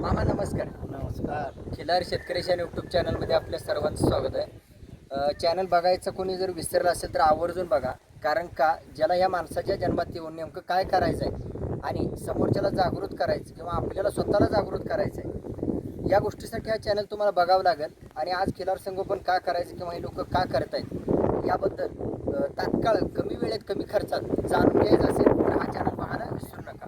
मामा नमस्कार. नमस्कार. खिलार शेतकऱ्याच्या यूट्यूब चॅनलमध्ये आपल्या सर्वांचं स्वागत आहे. चॅनल बघायचं कोणी जर विसरलं असेल तर आवर्जून बघा. कारण का? ज्याला ह्या माणसाच्या जन्मात येऊन नेमकं काय करायचं आहे आणि समोरच्याला जागृत करायचं किंवा आपल्याला स्वतःला जागृत करायचं आहे या गोष्टीसाठी हा चॅनल तुम्हाला बघावं लागेल. आणि आज खिलार संगोपन का करायचं किंवा हे लोक का करतायत याबद्दल अ, तात्काळ कमी वेळेत कमी खर्चात जाणून घ्यायचं असेल तर हा चॅनल पाहायला विसरू नका.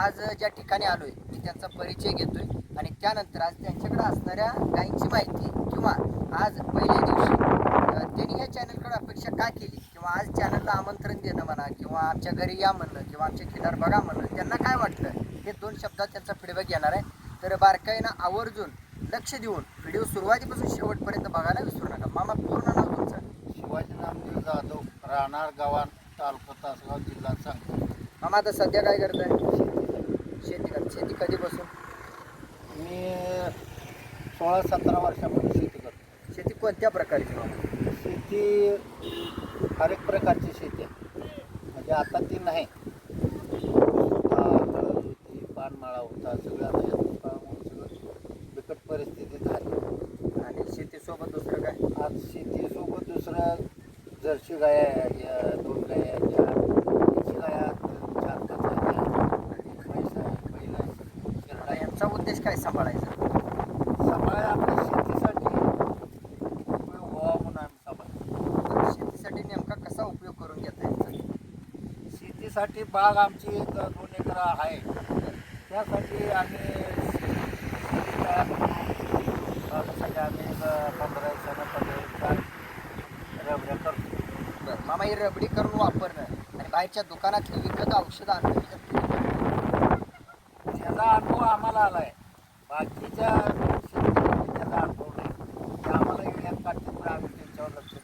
आज ज्या ठिकाणी आलोय मी त्यांचा परिचय घेतोय. आणि त्यानंतर आज त्यांच्याकडे असणाऱ्या गायींची माहिती किंवा आज पहिल्या दिवशी त्यांनी या चॅनलकडे अपेक्षा का केली? किंवा आज चॅनलला आमंत्रण देणं म्हणा किंवा आमच्या घरी या म्हणणं किंवा आमच्या खिलार बघा म्हणणं त्यांना काय वाटलं हे दोन शब्दात त्यांचा फीडबॅक येणार आहे. तर बारकाईनं आवर्जून लक्ष देऊन व्हिडिओ सुरुवातीपासून शेवटपर्यंत बघायला विसरू नका. मामा पूर्ण नाव तुमचं? शिवाजी नामदेव जाधव राहणार गावात तालुका तासगाव जिल्हा सांगली. मामा आता सध्या काय करताय? शेती कर शेती कधीपासून? मी सोळा सतरा वर्षापासून शेती करतो. शेती कोणत्या प्रकारची शेती हर एक प्रकारची शेती आहे. म्हणजे आता ती नाही. होता, पानमाळा होता सगळं आता या दुष्काळामुळे सगळं बिकट परिस्थिती झाली. आणि शेतीसोबत दुसरं काय? आज शेतीसोबत दुसरं जर्सी गाय आहे या दोन गाय आहेत या देशी गाया चार पाच आहेत या. म्हैस आहे बैल आहे शेरडा आता आहे. यांचा उद्देश काय सांभाळायचा सांभाळायला आपल्या शेतीसाठी उपयोग व्हावा म्हणून आम्ही सांभाळतो शेतीसाठी नेमका कसा उपयोग करून घेता येईल शेतीसाठी बाग आमची एक दोन एकर आहे. त्यासाठी आम्ही. बागेसाठी आम्ही एक पंधरा दिवसानं रबड्या करतो बरं मामा ही रबडी करून वापरणं आणि बाहेरच्या दुकानातलं विकत औषध आणणं त्याचा अनुभव आम्हाला आला आहे बाकीच्या त्याचा अनुभव नाही. ते आम्हाला येण्यात तर आम्ही त्यांच्यावर लक्ष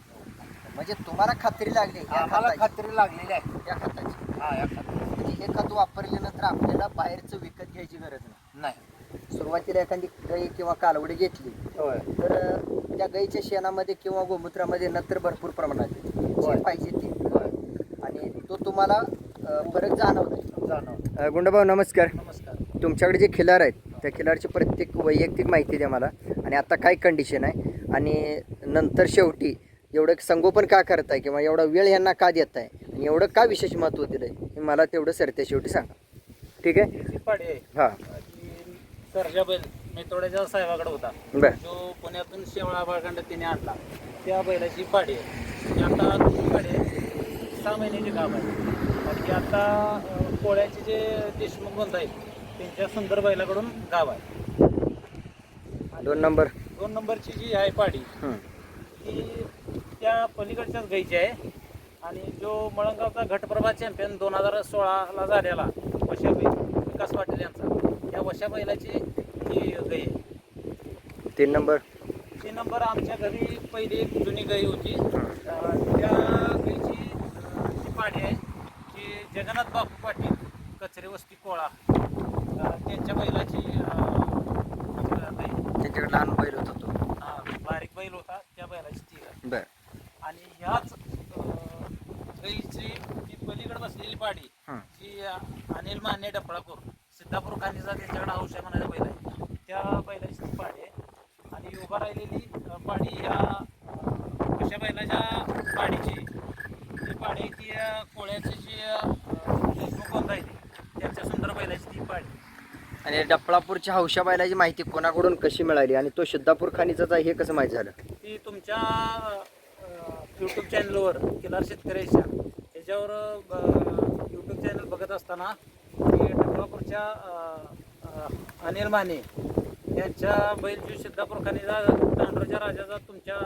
म्हणजे तुम्हाला खात्री लागली आम्हाला खात्री लागलेली आहे. या खताची. म्हणजे हे खत वापरल्यानंतर आपल्याला बाहेरचं विकत घ्यायची गरज नाही. नाही. सुरुवातीला एखादी गाई किंवा कालवडी घेतली होय. तर त्या गाईच्या शेणामध्ये किंवा गोमूत्रामध्ये नंतर भरपूर प्रमाणात. होय. पाहिजे ती. होय. आणि तो तुम्हाला अं, फरक जाणवतो जाणव गुंडाभाऊ नमस्कार. नमस्कार. तुमच्याकडे जे खिलार आहेत त्या खिलारची प्रत्येक वैयक्तिक माहिती द्या मला. आणि आता काय कंडिशन आहे? आणि नंतर शेवटी एवढं संगोपन का करताय? किंवा एवढा वेळ यांना का देताय? आणि एवढं का विशेष महत्त्व दिलंय? हे मला तेवढं सरत्या शेवटी सांगा. ठीक आहे? पाडी आहे. हां. ती सरजा बैल मेथोड्याच्या साहेबाकडे होता. बरं. जो पुण्यातून शेवळा बाळकांड तिने आणला. त्या बैलाची पाडी आहे. ती आता ती पाडी आहे. सहा महिन्याची काम आहे. आणि ती आता अं, पोळ्याचे जे देशमुख बंध आहेत त्यांच्या सुंदर बैलाकडून गाव आहे. दोन नंबर. दोन नंबरची जी आहे पाडी हं. ती त्या पलीकडच्याच गाईची आहे. आणि जो मळंगावचा घटप्रभा चॅम्पियन दोन हजार सोळाला झालेला वशा बैल विकास पाटील यांचा त्या वशा बैलाची ही गाई आहे. तीन नंबर. तीन नंबर आमच्या घरी पहिली एक जुनी गाई होती. अं, त्या गाईची अं, जी पाडी आहे ती जगन्नाथ बापू पाटील कचरे वस्ती कोळा. अं, त्यांच्या बैलाची अं, गाई. त्यांच्याकडे लहान बैल होता तो. हा, बारीक बैल होता त्या बैलाची ती बरं. आणि ह्याच गाईची ती पलीकडे बसलेली पाडी हं. जी अनिल माने डफळापूर सिद्धापूर खानीचा त्यांच्याकडे हौशा म्हणायला बैल आहे. त्या बैलाची ती पाडी आहे. आणि उभा राहिलेली अं, पाडी ह्या अं, अशा बैलाच्या पाडीची ती पाडी ती अं, कोळ्याची जी अं, देशमुख त्यांच्या सुंदर बैलाची ती पाडी आणि डफळापूरच्या हौशा बैलाची माहिती कोणाकडून कशी मिळाली? आणि तो सिद्धापूर आहे हे कसं माहीत झालं? ती तुमच्या यूट्यूब चॅनलवर किलार शेतकऱ्याच्या ह्याच्यावर यूट्यूब चॅनल बघत असताना ती टकलापूरच्या अनिल माने यांच्या बैल जीव सिद्धापूर खानीचा तांदूळच्या राजाचा तुमच्या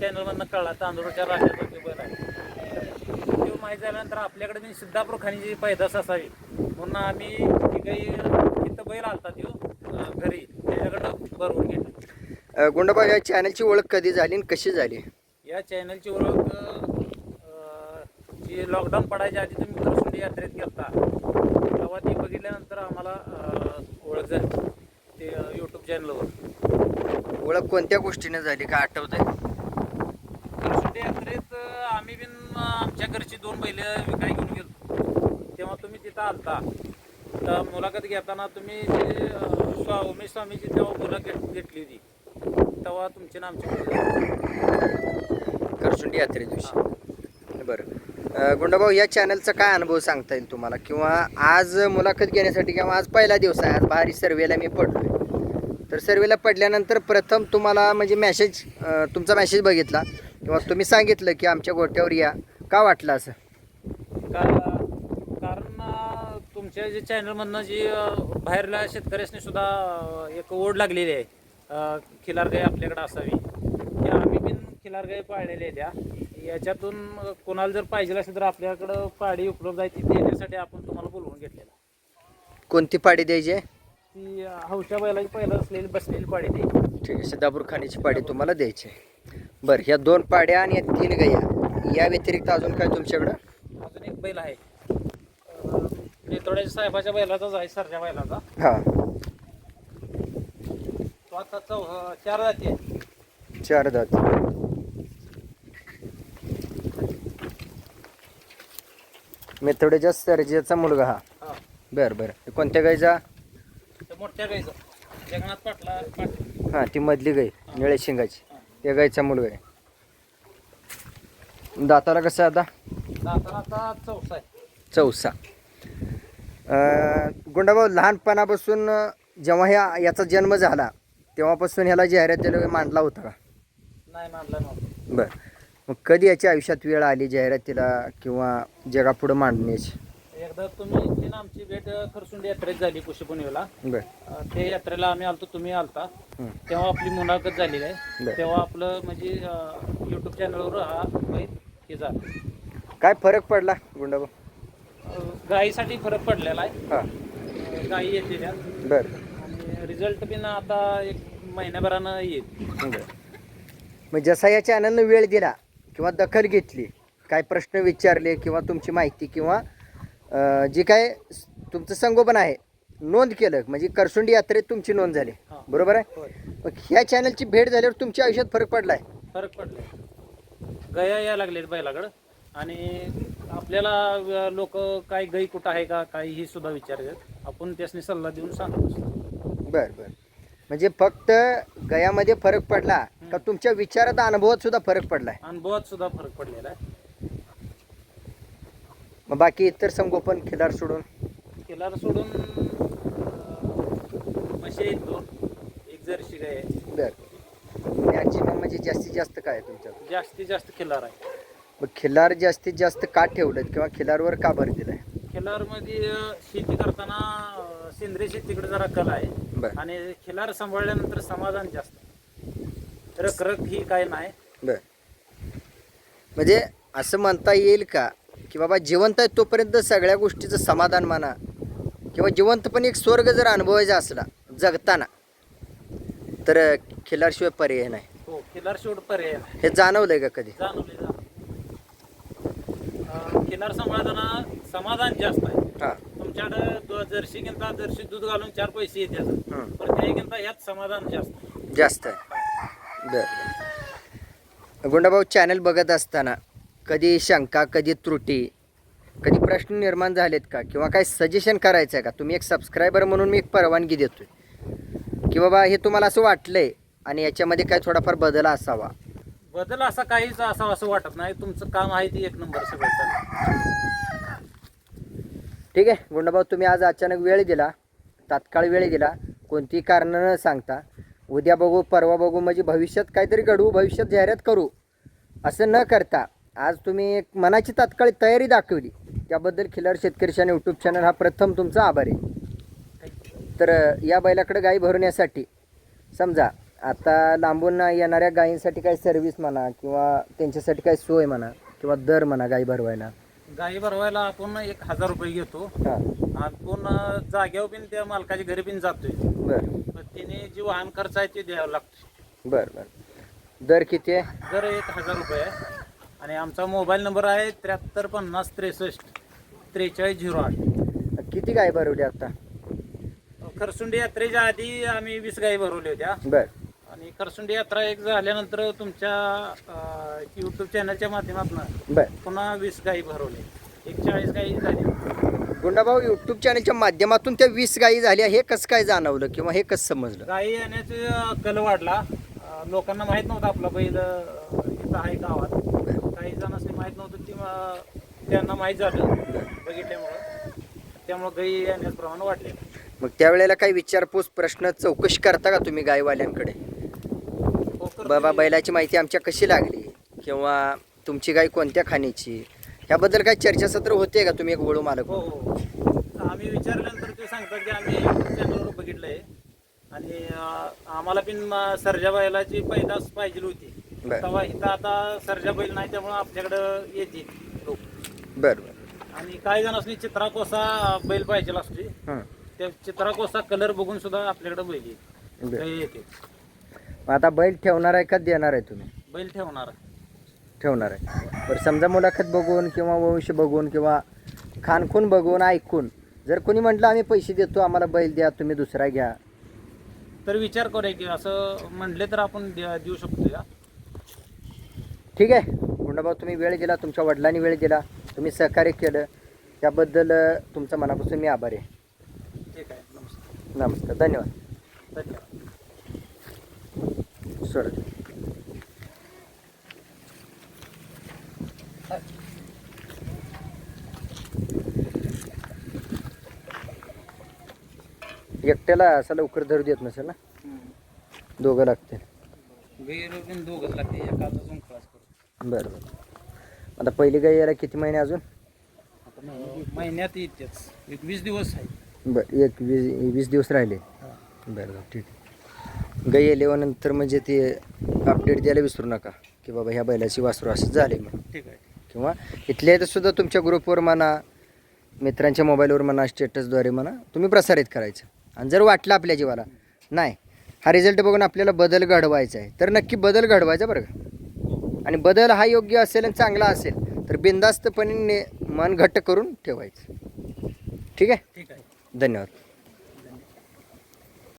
चॅनलमधनं कळला. तांदूळच्या राजाचा जो बैल आहे. तो माहीत झाल्यानंतर आपल्याकडे मी सिद्धापूर खानीची पैदास असावी म्हणून आम्ही ती काही तिथं बैल आलता तो घरी त्याच्याकडं भरवून घेतला. गुंडबा या चॅनलची ओळख कधी झाली आणि कशी झाली? या चॅनलची ओळख जी लॉकडाऊन पडायच्या आधी तुम्ही तरसुंडी यात्रेत गेलता तेव्हा ती बघितल्यानंतर आम्हाला ओळख झाली. ते यूट्यूब चॅनलवर ओळख कोणत्या गोष्टीने झाली? का आठवत आहे तरसुंडी यात्रेत आम्ही बिन आमच्या घरची दोन बैल विकाय घेऊन गेलो. तेव्हा तुम्ही तिथं आलता. तर मुलाखत घेताना तुम्ही जे गणेश स्वामीची तेव्हा मुलं घेत घेतली होती. तेव्हा तुमची ना आमची मुलं झाली. करसुंडी यात्रे दिवशी. बरं. गुंडाभाऊ या चॅनलचा काय अनुभव सांगता येईल तुम्हाला? किंवा आज मुलाखत घेण्यासाठी किंवा आज पहिला दिवस आहे आज भारी सर्वेला मी पडलोय. तर सर्वेला पडल्यानंतर प्रथम तुम्हाला म्हणजे मॅसेज तुमचा मेसेज बघितला. किंवा तुम्ही सांगितलं की आमच्या गोट्यावर या. का वाटलं असं? कारण तुमच्या जे चॅनलमधनं जी अं, बाहेरल्या शेतकऱ्यासनी सुद्धा एक ओढ लागलेली आहे. अं, खिलार गाय आपल्याकडे असावी. की आम्ही पण खिलार गाय पाळलेल्या आहेत त्या याच्यातून कोणाला जर पाहिजे असेल तर आपल्याकडं पाडी उपलब्ध आहे ती देण्यासाठी आपण तुम्हाला बोलवून घेतलेला कोणती पाडी द्यायची आहे? ती हौशा बैलाची पहिलं असलेली बसलेली पाडी ती ठीक आहे सिद्धापूर खाणीची पाडी तुम्हाला द्यायची आहे. बरं ह्या दोन पाड्या आणि या तीन गया या व्यतिरिक्त अजून काय तुमच्याकडं? अजून एक बैल आहे. नेतोड्याच्या साहेबाच्या बैलाचाच आहे सरच्या बैलाचा. हां. आता चौ अं, चार जाती आहे चार दात मेथोडेच्या सर्जेचा मुलगा हा. हा. बरं बरं. कोणत्या गायचा ते मोठ्या गाईचं. जगन्नाथ पाटला पाटील. हां ती मधली गाय निळे शिंगाची. त्या गायचा मुलगा आहे. दाताला कसं आता? दाताला आता चौसा आहे. चौसा. अं, गुंडाभाऊ लहानपणापासून अं, जेव्हा ह्या याचा जन्म झाला तेव्हापासून ह्याला जाहिरातीला मांडला होता का? नाही मानला नव्हता. बरं. मग कधी याच्या आयुष्यात वेळ आली जाहिरातीला किंवा जगापुढं मांडण्याची? एकदा तुम्ही ती ना आमची भेट खरसुंडी यात्रेत झाली अं, ते यात्रेला आम्ही आलतो तुम्ही आलता. तेव्हा आपली मुलाखत झालेली आहे. तेव्हा आपलं म्हणजे यूट्यूब चॅनलवर हा बैल हे झाला. काय फरक पडला अं, गायीसाठी फरक पडलेला आहे. हां. गायी येते बरं. रिझल्ट पण आता एक महिन्याभरानं येईल. मग जसा या चॅनलनं वेळ दिला किंवा दखल घेतली काय प्रश्न विचारले किंवा तुमची माहिती किंवा अं, जे काय स- तुमचं संगोपन आहे नोंद केलं म्हणजे करसुंडी यात्रेत तुमची नोंद झाली. हां. बरोबर आहे? होय. मग ह्या चॅनलची भेट झाल्यावर तुमच्या आयुष्यात फरक पडलाय? फरक पडलाय. गया यायला लागलेत बैलाकडं. आणि आपल्याला लोक काय गाई कुठं आहे का काय ही सुद्धा विचारतात. आपण त्यासनी सल्ला देऊन सांगतो बर बर. म्हणजे फक्त गयामध्ये फरक पडला का तुमच्या विचारात अनुभवात सुद्धा फरक पडलाय? अनुभवात सुद्धा फरक पडलेला आहे. मग बाकी इतर संगोपन खिलार सोडून? किल्लार सोडून अं, म्हशी आहेत दोन. एक जर्सी गाय आहे बर. मॅक्झिमम म्हणजे जास्तीत जास्त काय आहे तुमच्याकडे? जास्तीत जास्त खिल्लार आहे. मग खिल्लार जास्तीत जास्त का ठेवलं किंवा खिल्लारवर का भर दिलाय? खिल्लारमध्ये अं, शेती करताना अं, सेंद्रिय शेतीकडे जरा कला आहे. बर. आणि खिल्लार सांभाळल्यानंतर समाधान जास्त. रखरख ही काय नाही. बर. म्हणजे असं म्हणता येईल का की बाबा जिवंत आहे तोपर्यंत सगळ्या गोष्टीचं समाधान म्हणा किंवा जिवंतपणे एक स्वर्ग जर अनुभवायचा असला जगताना तर खिल्लारशिवाय पर्याय नाही. हो शेवट पर्याय नाही. हे जाणवलंय का कधी? जाणवले जाणवले किनार सांभाळताना समाधान जास्त आहे. जर्सी घेता जर्सी दूध घालून चार पैसे येते हं. पण समाधान जास्त. जास्त आहे. बर. गुंडाभाऊ चॅनल बघत असताना कधी शंका कधी त्रुटी कधी प्रश्न निर्माण झालेत का? किंवा काही सजेशन करायचं आहे का? तुम्ही एक सबस्क्रायबर म्हणून मी एक परवानगी देतोय. की बाबा हे तुम्हाला असं वाटलंय आणि याच्यामध्ये काय थोडाफार बदल असावा? बदल असा काहीच असावं असं वाटत नाही. तुमचं काम आहे ते एक नंबर सगळं. चालू ठीक आहे? गुंडाभाऊ तुम्ही आज अचानक वेळ दिला तात्काळ वेळ दिला कोणतीही कारणं न सांगता. उद्या बघू परवा बघू म्हणजे भविष्यात काहीतरी घडवू भविष्यात जाहिरात करू असं न करता आज तुम्ही एक मनाची तात्काळ तयारी दाखवली. त्याबद्दल खिलार शेतकरी आणि यूट्यूब चॅनल हा प्रथम तुमचा आभार. आहे तर या बैलाकडे गाई भरवण्यासाठी समजा आता लांबून येणाऱ्या गायींसाठी काही सर्व्हिस म्हणा किंवा त्यांच्यासाठी काही सोय म्हणा किंवा दर म्हणा गाई भरवायला गाई भरवायला आपण एक हजार रुपये घेतो. हां. आपण जाग्यावर पण त्या मालकाच्या घरी पण जातोय. बरं. पण तिने जी वाहन खर्च आहे ते द्यावा लागतो बरं बरं. दर किती आहे? दर एक हजार रुपये आहे. आणि आमचा मोबाईल नंबर आहे त्र्याहत्तर पन्नास त्रेसष्ट त्रेचाळीस झिरो आठ. किती गाय भरवली आता? खरसुंडी यात्रेच्या आधी आम्ही वीस गाई भरवल्या होत्या. बर. आणि खरसुंडी यात्रा एक झाल्यानंतर तुमच्या यूट्यूब चॅनलच्या माध्यमातून बर. पुन्हा वीस गाई भरवले. एक चाळीस गाई झाली. गुंडाभाऊ युट्यूब चॅनलच्या माध्यमातून त्या वीस गायी झाल्या हे कसं काय जाणवलं किंवा हे कसं समजलं? गाई येण्याचे कल वाढला. अं, लोकांना माहीत नव्हतं आपला बैल अं, इथं आहे गावात. काही जणांनी माहीत नव्हतं ती अं, त्यांना माहीत झालं बघितल्यामुळं. त्यामुळं गाई येण्याचं प्रमाण वाढले. मग त्यावेळेला काही विचारपूस प्रश्न चौकशी करता का तुम्ही गायवाल्यांकडे? बाबा. बैलाची माहिती आमच्या कशी लागली किंवा तुमची गाय कोणत्या खाणीची ह्याबद्दल काही चर्चासत्र होते का तुम्ही एक वळू मालक हो? हो आम्ही विचारल्यानंतर ते सांगतात की आम्ही चॅनलवर बघितलंय आणि अं, आम्हाला पण सर्जा बैलाची पैदास पाहिजे होती बरं. तेव्हा इथं आता सर्जा बैल नाही त्यामुळे आपल्याकडं येते लोक बरं बरं आणि काही जणांनी चित्रा कोसा बैल पाहिजे असते हं. त्या चित्रा कोसा कलर बघून सुद्धा आपल्याकडे बैल येते बरं. गाई येते मग आता बैल ठेवणार आहे का देणार आहे तुम्ही? बैल ठेवणार. ठेवणार आहे. बरं समजा मुलाखत बघून किंवा वंश बघून किंवा खानखून बघून ऐकून जर कोणी म्हटलं आम्ही पैसे देतो आम्हाला बैल द्या तुम्ही दुसरा घ्या. तर विचार करूया की असं म्हणले तर आपण देऊ शकतो का ठीक आहे. गुंडाभाऊ तुम्ही वेळ दिला तुमच्या वडिलांनी वेळ दिला तुम्ही सहकार्य केलं. त्याबद्दल अ, तुमचं मनापासून मी आभारी आहे. ठीक आहे. नमस्कार. नमस्कार. धन्यवाद. धन्यवाद. सर. एकट्याला असं लवकर धरू देत नसेल ना? दोघं लागते गैर पण दोघच लागते बरं बरं. आता पहिली गाई यायला किती महिने अजून? महिन्यात येतेच. एक वीस दिवस आहे. बरं एक वीस वीस दिवस राहिले. बरं बरं ठीक आहे. गाई आल्यानंतर म्हणजे ते अपडेट द्यायला विसरू नका. की बाबा ह्या बैलाची वासरू असं झाले म्हणून. आहे. किंवा इथल्या इथं सुद्धा तुमच्या ग्रुपवर म्हणा मित्रांच्या मोबाईलवर म्हणा स्टेटसद्वारे म्हणा तुम्ही प्रसारित करायचं. आणि जर वाटलं आपल्या जीवाला नाही. हा रिझल्ट बघून आपल्याला बदल घडवायचा आहे. तर नक्की बदल घडवायचा बरं का? आणि बदल हा योग्य असेल आणि चांगला असेल तर बिंदास्तपणे ने- मन घट्ट करून ठेवायचं. ठीक आहे? ठीक आहे. धन्यवाद.